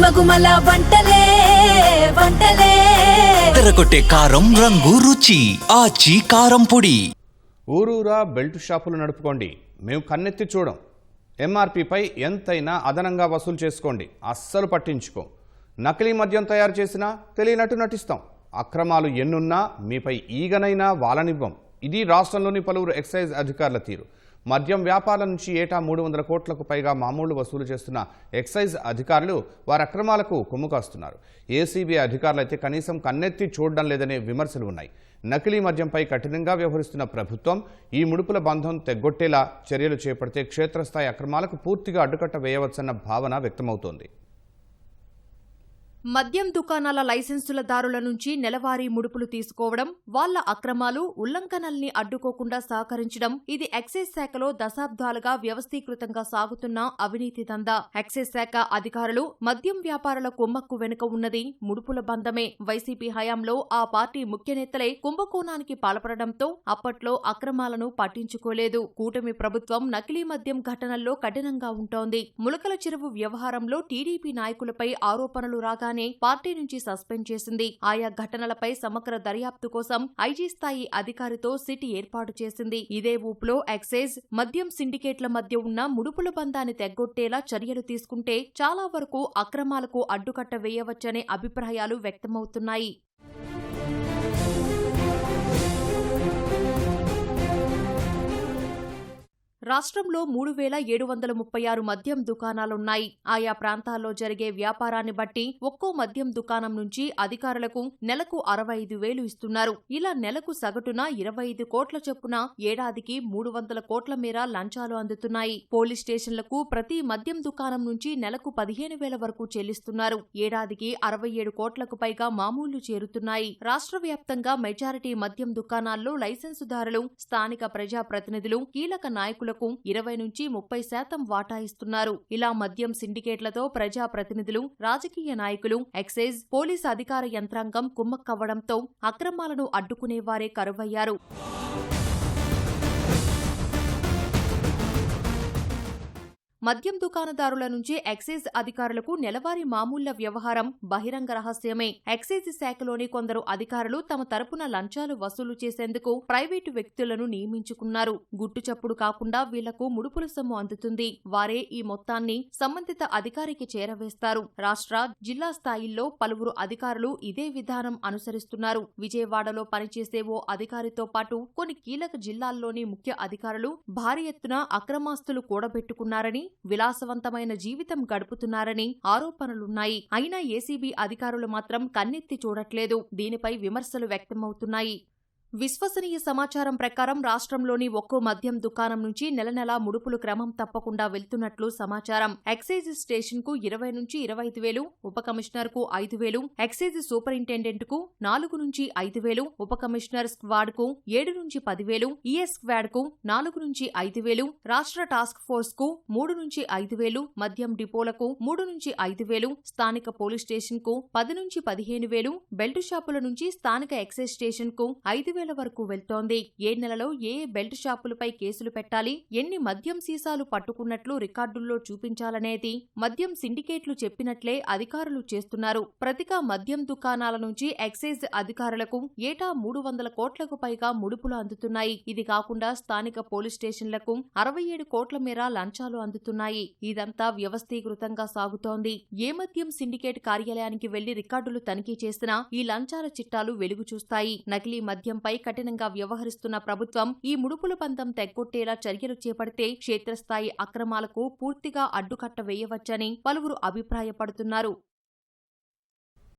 గుమగుమల వంటలే వంటలే. తెరకొట్టే కారం రంగు రుచి ఆచి కారం పొడి. ఊరూరా బెల్ట్ షాపులు నడుపుకోండి. మేము కన్నెత్తి చూడం. ఎంఆర్పీపై ఎంతైనా అదనంగా వసూలు చేసుకోండి. అస్సలు పట్టించుకో. నకిలీ మద్యం తయారు చేసినా తెలియనట్టు నటిస్తాం. అక్రమాలు ఎన్నున్నా మీపై ఈగనైనా వాలనివ్వం. ఇది రాష్ట్రంలోని పలువురు ఎక్సైజ్ అధికారుల తీరు. మద్యం వ్యాపారం నుంచి ఏటా మూడు వందల కోట్లకు పైగా మామూలు వసూలు చేస్తున్న ఎక్సైజ్ అధికారులు వారి అక్రమాలకు కొమ్ముకాస్తున్నారు. ఏసీబీ అధికారులు అయితే కనీసం కన్నెత్తి చూడడం లేదనే విమర్శలు ఉన్నాయి. నకిలీ మద్యంపై కఠినంగా వ్యవహరిస్తున్న ప్రభుత్వం ఈ ముడుపుల బంధం తెగ్గొట్టేలా చర్యలు చేపడితే క్షేత్రస్థాయి అక్రమాలకు పూర్తిగా అడ్డుకట్ట వేయవచ్చన్న భావన వ్యక్తమవుతోంది. మద్యం దుకాణాల లైసెన్సుల దారుల నుంచి నెలవారీ ముడుపులు తీసుకోవడం వాళ్ళ అక్రమాలు ఉల్లంఘనల్ని అడ్డుకోకుండా సహకరించడం ఇది ఎక్సైజ్ శాఖలో దశాబ్దాలుగా వ్యవస్థీకృతంగా సాగుతున్న అవినీతి దందా. ఎక్సైజ్ శాఖ అధికారులు మద్యం వ్యాపారుల కుమ్మక్కు వెనుక ఉన్నది ముడుపుల బంధమే. వైసీపీ హయాంలో ఆ పార్టీ ముఖ్య నేతలే కుంభకోణానికి పాల్పడడంతో అప్పట్లో అక్రమాలను పట్టించుకోలేదు. కూటమి ప్రభుత్వం నకిలీ మద్యం ఘటనల్లో కఠినంగా ఉంటోంది. ములకల చెరువు వ్యవహారంలో టీడీపీ నాయకులపై ఆరోపణలు రాగా రాగానే పార్టీ నుంచి సస్పెండ్ చేసింది. ఆయా ఘటనలపై సమగ్ర దర్యాప్తు కోసం ఐజీ స్థాయి అధికారితో సిటీ ఏర్పాటు చేసింది. ఇదే ఊపులో ఎక్సైజ్ మద్యం సిండికేట్ల మధ్య ఉన్న ముడుపుల బంధాన్ని తెగ్గొట్టేలా చర్యలు తీసుకుంటే చాలా వరకు అక్రమాలకు అడ్డుకట్ట వేయవచ్చనే అభిప్రాయాలు వ్యక్తమవుతున్నాయి. రాష్ట్రంలో మూడు వేల ఏడు వందల ముప్పై ఆరు మద్యం దుకాణాలున్నాయి. ఆయా ప్రాంతాల్లో జరిగే వ్యాపారాన్ని బట్టి ఒక్కో మద్యం దుకాణం నుంచి అధికారులకు నెలకు అరవై ఐదు వేలు ఇస్తున్నారు. ఇలా నెలకు సగటున ఇరవై ఐదు కోట్ల చొప్పున ఏడాదికి మూడు వందల కోట్ల మేర లంచాలు అందుతున్నాయి. పోలీస్ స్టేషన్లకు ప్రతి మద్యం దుకాణం నుంచి నెలకు పదిహేను వేల వరకు చెల్లిస్తున్నారు. ఏడాదికి అరవై ఏడు కోట్లకు పైగా మామూళ్ళు చేరుతున్నాయి. రాష్ట్ర వ్యాప్తంగా మెజారిటీ మద్యం దుకాణాల్లో లైసెన్సుదారులు స్థానిక ప్రజాప్రతినిధులు కీలక నాయకులకు ఇరవై నుంచి ముప్పై శాతం వాటా ఇస్తున్నారు. ఇలా మద్యం సిండికేట్లతో ప్రజాప్రతినిధులు రాజకీయ నాయకులు ఎక్సైజ్ పోలీస్ అధికార యంత్రాంగం కుమ్మక్కవ్వడంతో అక్రమాలను అడ్డుకునేవారే కరువయ్యారు. మద్యం దుకాణదారుల నుంచి ఎక్సైజ్ అధికారులకు నెలవారీ మామూళ్ళ వ్యవహారం బహిరంగ రహస్యమే. ఎక్సైజ్ శాఖలోని కొందరు అధికారులు తమ తరపున లంచాలు వసూలు చేసేందుకు ప్రైవేటు వ్యక్తులను నియమించుకున్నారు. గుట్టు చప్పుడు కాకుండా వీళ్ళకు ముడుపుల సొమ్ము అందుతుంది. వారే ఈ మొత్తాన్ని సంబంధిత అధికారికి చేరవేస్తారు. రాష్ట్ర జిల్లా స్థాయిల్లో పలువురు అధికారులు ఇదే విధానం అనుసరిస్తున్నారు. విజయవాడలో పనిచేసే ఓ అధికారితో పాటు కొన్ని కీలక జిల్లాల్లోని ముఖ్య అధికారులు భారీ ఎత్తున అక్రమాస్తులు కూడబెట్టుకున్నారని విలాసవంతమైన జీవితం గడుపుతున్నారని ఆరోపణలున్నాయి. అయినా ఏసీబీ అధికారులు మాత్రం కన్నెత్తి చూడట్లేదు. దీనిపై విమర్శలు వ్యక్తమవుతున్నాయి. విశ్వసనీయ సమాచారం ప్రకారం రాష్ట్రంలోని ఒక్కో మద్యం దుకాణం నుంచి నెల నెలా ముడుపులు క్రమం తప్పకుండా వెళ్తున్నట్లు సమాచారం. ఎక్సైజ్ స్టేషన్కు ఇరవై నుంచి ఇరవై ఐదు వేలు ఉప కమిషనర్కు ఐదు వేలు ఎక్సైజ్ సూపరింటెండెంట్కు నాలుగు నుంచి ఐదు వేలు ఉప కమిషనర్ స్క్వాడ్కు ఏడు నుంచి పదివేలు ఈఎస్ స్క్వాడ్కు నాలుగు నుంచి ఐదు వేలు రాష్ట్ర టాస్క్ ఫోర్స్కు మూడు నుంచి ఐదు వేలు మద్యం డిపోలకు మూడు నుంచి ఐదు వేలు స్థానిక పోలీస్ స్టేషన్కు పది నుంచి పదిహేను వేలు బెల్ట్ షాపుల నుంచి స్థానిక ఎక్సైజ్ స్టేషన్కు ఐదు వేల వరకు వెళ్తోంది. ఏ నెలలో ఏ బెల్ట్ షాపులపై కేసులు పెట్టాలి? ఎన్ని మద్యం సీసాలు పట్టుకున్నట్లు రికార్డుల్లో చూపించాలనేది? మద్యం సిండికేట్లు చెప్పినట్లే అధికారులు చేస్తున్నారు. ప్రతిక మద్యం దుకాణాల నుంచి ఎక్సైజ్ అధికారులకు ఏటా మూడు వందల కోట్లకు పైగా ముడుపులు అందుతున్నాయి. ఇది కాకుండా స్థానిక పోలీస్ స్టేషన్లకు అరవై ఏడు కోట్ల మేర లంచాలు అందుతున్నాయి. ఇదంతా వ్యవస్థీకృతంగా సాగుతోంది. ఏ మద్యం సిండికేట్ కార్యాలయానికి వెళ్ళి రికార్డులు తనిఖీ చేసినా ఈ లంచాల చిట్టాలు వెలుగు చూస్తాయి నకిలీ మద్యంపై కఠినంగా వ్యవహరిస్తున్న ప్రభుత్వం ఈ ముడుపుల పంతం తెగ్గొట్టేలా చర్యలు చేపడితే క్షేత్రస్థాయి అక్రమాలకు పూర్తిగా అడ్డుకట్ట వేయవచ్చని పలువురు అభిప్రాయపడుతున్నారు.